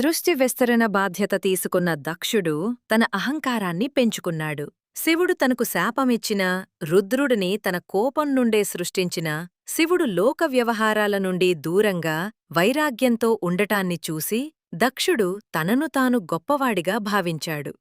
సృష్టి విస్తరణ బాధ్యత తీసుకున్న దక్షుడు తన అహంకారాన్ని పెంచుకున్నాడు. శివుడు తనకు శాపమిచ్చిన రుద్రుడిని తన కోపం నుండే సృష్టించిన శివుడు లోక వ్యవహారాల నుండి దూరంగా వైరాగ్యంతో ఉండటాన్ని చూసి దక్షుడు తనను తాను గొప్పవాడిగా భావించాడు.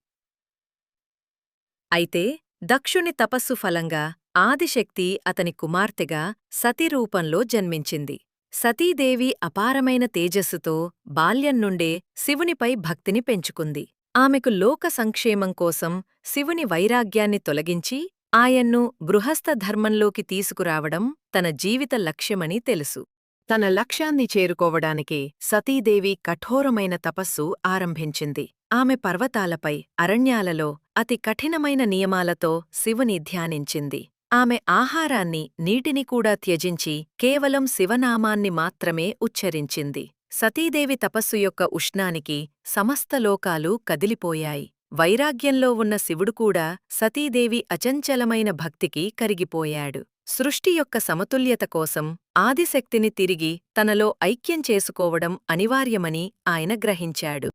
అయితే దక్షుని తపస్సు ఫలంగా ఆదిశక్తి అతని కుమార్తెగా సతిరూపంలో జన్మించింది. సతీదేవి అపారమైన తేజస్సుతో బాల్యం నుండే శివునిపై భక్తిని పెంచుకుంది. ఆమెకు లోక సంక్షేమం కోసం శివుని వైరాగ్యాన్ని తొలగించి ఆయన్ను గృహస్థ ధర్మంలోకి తీసుకురావడం తన జీవిత లక్ష్యమని తెలుసు. తన లక్ష్యాన్ని చేరుకోవడానికి సతీదేవి కఠోరమైన తపస్సు ఆరంభించింది. ఆమె పర్వతాలపై అరణ్యాలలో అతి కఠినమైన నియమాలతో శివుని ధ్యానించింది. ఆమె ఆహారాన్ని నీటిని కూడా త్యజించి కేవలం శివనామాన్ని మాత్రమే ఉచ్చరించింది. సతీదేవి తపస్సు యొక్క ఉష్ణానికి సమస్త లోకాలు కదిలిపోయాయి. వైరాగ్యంలో ఉన్న శివుడు కూడా సతీదేవి అచంచలమైన భక్తికి కరిగిపోయాడు. సృష్టి యొక్క సమతుల్యత కోసం ఆదిశక్తిని తిరిగి తనలో ఐక్యం చేసుకోవడం అనివార్యమని ఆయన గ్రహించాడు.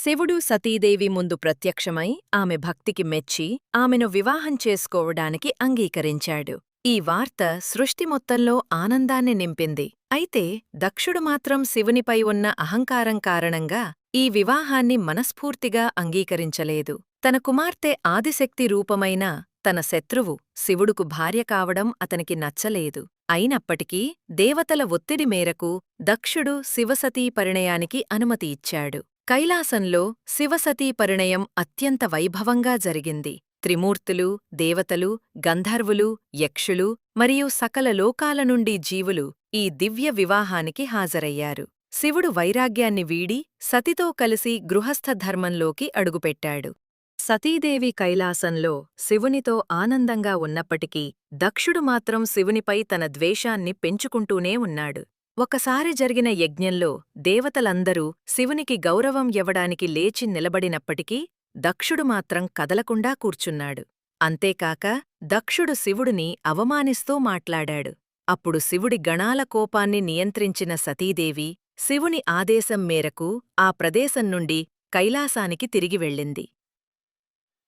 శివుడు సతీదేవి ముందు ప్రత్యక్షమై ఆమె భక్తికి మెచ్చి ఆమెను వివాహం చేసుకోవడానికి అంగీకరించాడు. ఈ వార్త సృష్టి మొత్తంలో ఆనందాన్ని నింపింది. అయితే దక్షుడు మాత్రం శివునిపై ఉన్న అహంకారం కారణంగా ఈ వివాహాన్ని మనస్ఫూర్తిగా అంగీకరించలేదు. తన కుమార్తె ఆదిశక్తి రూపమైన తన శత్రువు శివుడుకు భార్య కావడం అతనికి నచ్చలేదు. అయినప్పటికీ దేవతల ఒత్తిడి మేరకు దక్షుడు శివసతీ పరిణయానికి అనుమతి ఇచ్చాడు. కైలాసంలో శివసతీ పరిణయం అత్యంత వైభవంగా జరిగింది. త్రిమూర్తులు దేవతలు గంధర్వులు యక్షులు మరియు సకల లోకాల నుండి జీవులు ఈ దివ్య వివాహానికి హాజరయ్యారు. శివుడు వైరాగ్యాన్ని వీడి సతితో కలిసి గృహస్థ ధర్మంలోకి అడుగుపెట్టాడు. సతీదేవి కైలాసంలో శివునితో ఆనందంగా ఉన్నప్పటికీ దక్షుడు మాత్రం శివునిపై తన ద్వేషాన్ని పెంచుకుంటూనే ఉన్నాడు. ఒకసారి జరిగిన యజ్ఞంలో దేవతలందరూ శివునికి గౌరవం ఇవ్వడానికి లేచి నిలబడినప్పటికీ దక్షుడు మాత్రం కదలకుండా కూర్చున్నాడు. అంతేకాక దక్షుడు శివుడిని అవమానిస్తూ మాట్లాడాడు. అప్పుడు శివుడి గణాల కోపాన్ని నియంత్రించిన సతీదేవి శివుని ఆదేశం మేరకు ఆ ప్రదేశం నుండి కైలాసానికి తిరిగి వెళ్ళింది.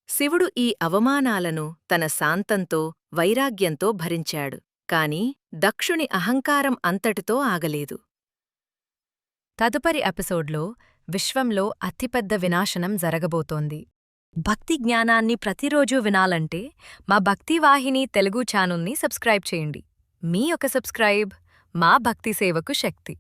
శివుడు ఈ అవమానాలను తన శాంతంతో వైరాగ్యంతో భరించాడు. కాని దక్షుని అహంకారం అంతటితో ఆగలేదు. తదుపరి ఎపిసోడ్లో విశ్వంలో అతిపెద్ద వినాశనం జరగబోతోంది. భక్తి జ్ఞానాన్ని ప్రతిరోజూ వినాలంటే మా భక్తివాహిని తెలుగు ఛానల్ని సబ్స్క్రైబ్ చేయండి. మీ ఒక సబ్స్క్రైబ్ మా భక్తి సేవకు శక్తి.